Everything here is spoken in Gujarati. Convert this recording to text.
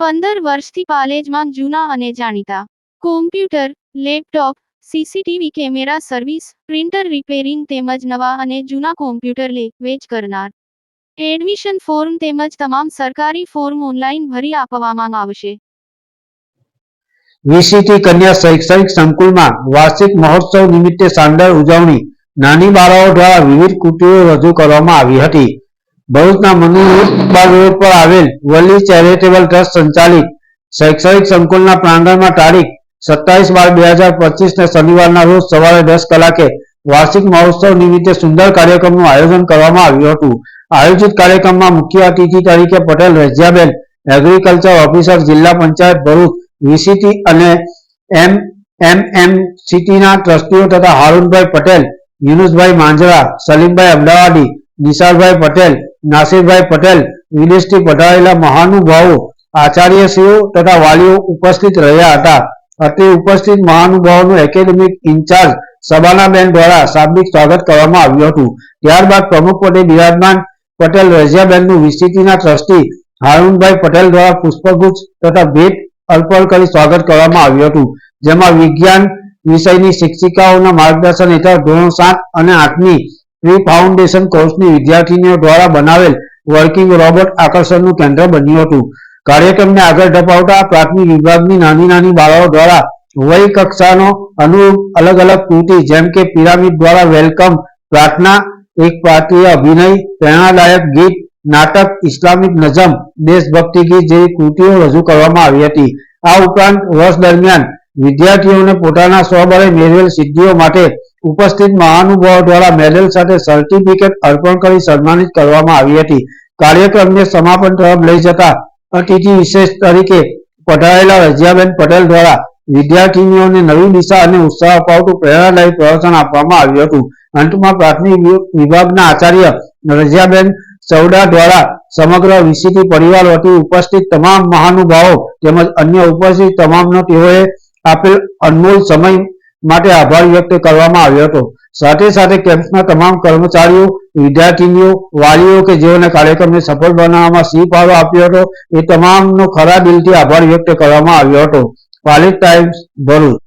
પંદર વર્ષથી પાલેજમાં જૂના અને જાણીતા. Computer laptop CCTV camera service printer repairing તેમજ નવા અને જૂના કોમ્પ્યુટર લે, વેચ કરનાર. એડમિશન ફોર્મ તેમજ તમામ સરકારી ફોર્મ ઓનલાઈન ભરી આપવામાં આવશે. વીસીટી કન્યા શૈક્ષણિક સંકુલમાં વાર્ષિક મહોત્સવ નિમિત્તે શાનદાર ઉજવણી નાની બાળાઓ દ્વારા વિવિધ કૃતિઓ રજૂ કરવામાં આવી હતી. ભરૂચના મનુ રોડ પર આવેલ વલી ચેરિટેબલ ટ્રસ્ટ સંચાલિત શૈક્ષણિક સંકુલના પ્રાંગણમાં તારીખ સત્તાવીસ બાર બે હજાર પચીસ ને શનિવારના રોજ સવારે દસ કલાકે વાર્ષિક મહોત્સવ નિમિત્તે સુંદર કાર્યક્રમનું આયોજન કરવામાં આવ્યું હતું. આયોજિત કાર્યક્રમમાં મુખ્ય અતિથિ તરીકે પટેલ રજિયાબેન એગ્રીકલ્ચર ઓફિસર જિલ્લા પંચાયત ભરૂચ વીસીટી અને એમ એમ સિટીના ટ્રસ્ટીઓ તથા હારૂનભાઈ પટેલ, યુનુસભાઈ માંજરા, સલીમભાઈ અમદાવાદી નિશારભાઈ પટેલ, નાસિરભાઈ પટેલ, વિદેશથી પધારેલા મહાનુભાવો, આચાર્યશ્રીઓ તથા વાલીઓ ઉપસ્થિત રહ્યા હતા. અતિ ઉપસ્થિત મહાનુભાવોનું એકેડેમિક ઇન્ચાર્જ સબાનાબેન દ્વારા શાબ્દિક સ્વાગત કરવામાં આવ્યું હતું. ત્યારબાદ પ્રમુખ પદે બિરાજમાન પટેલ રજિયાબેનનું વીસીટીના ટ્રસ્ટી હારૂનભાઈ પટેલ દ્વારા પુષ્પગુચ્છ તથા ભેટ અર્પણ કરી સ્વાગત કરવામાં આવ્યું હતું. જેમાં વિજ્ઞાન વિષયની શિક્ષિકાઓના માર્ગદર્શન હેઠળ ધોરણ સાત અને આઠની પ્રી ફાઉન્ડેશન કોર્સની વિદ્યાર્થીનીઓ દ્વારા બનાવેલ વર્કિંગ રોબોટ આકર્ષણનું કેન્દ્ર બન્યું હતું. કાર્યક્રમને આગળ ધપાવતા પ્રાથમિક વિભાગની નાની નાની બાળાઓ દ્વારા વય કક્ષાનો અનુરૂપ અલગ અલગ કૃતિ જેમ કે પિરામિડ દ્વારા વેલકમ, પ્રાર્થના, એક પાત્રીય અભિનય, પ્રેરણાદાયક ગીત, નાટક, ઇસ્લામિક નજમ, દેશભક્તિ ગીત જેવી કૃતિઓ રજૂ કરવામાં આવી હતી. આ ઉપરાંત વર્ષ દરમિયાન વિદ્યાર્થીઓને પોતાના સ્વબળે મેળવેલ સિદ્ધિઓ માટે ઉપસ્થિત મહાનુભાવો દ્વારા મેડલ સાથે સર્ટિફિકેટ અર્પણ કરી સન્માનિત કરવામાં આવી હતી. કાર્યક્રમને સમાપન તરફ લઈ જતા અતિથિ વિશેષ તરીકે પઢાયેલા રજિયાબેન પટેલ દ્વારા વિદ્યાર્થીનીઓને નવી દિશા અને ઉત્સાહ અપાવતું પ્રેરણાદાયી પ્રવચન આપવામાં આવ્યું હતું. અંતમાં પ્રાથમિક વિભાગના આચાર્ય રજિયાબેન ચૌડા દ્વારા સમગ્ર વીસીટી પરિવાર વતી ઉપસ્થિત તમામ મહાનુભાવો તેમજ અન્ય ઉપસ્થિત તમામનો તેઓએ આપેલ અનમોલ સમય માટે આભાર વ્યક્ત કરવામાં આવ્યો હતો. સાથે સાથે કેમ્પના તમામ કર્મચારીઓ, વિદ્યાર્થીનીઓ, વાલીઓ કે જેઓને કાર્યક્રમને સફળ બનાવવામાં સી ફાળો આપ્યો હતો, એ તમામનો ખરા દિલથી આભાર વ્યક્ત કરવામાં આવ્યો હતો. પાલિત ટાઈમ્સ ભરૂચ.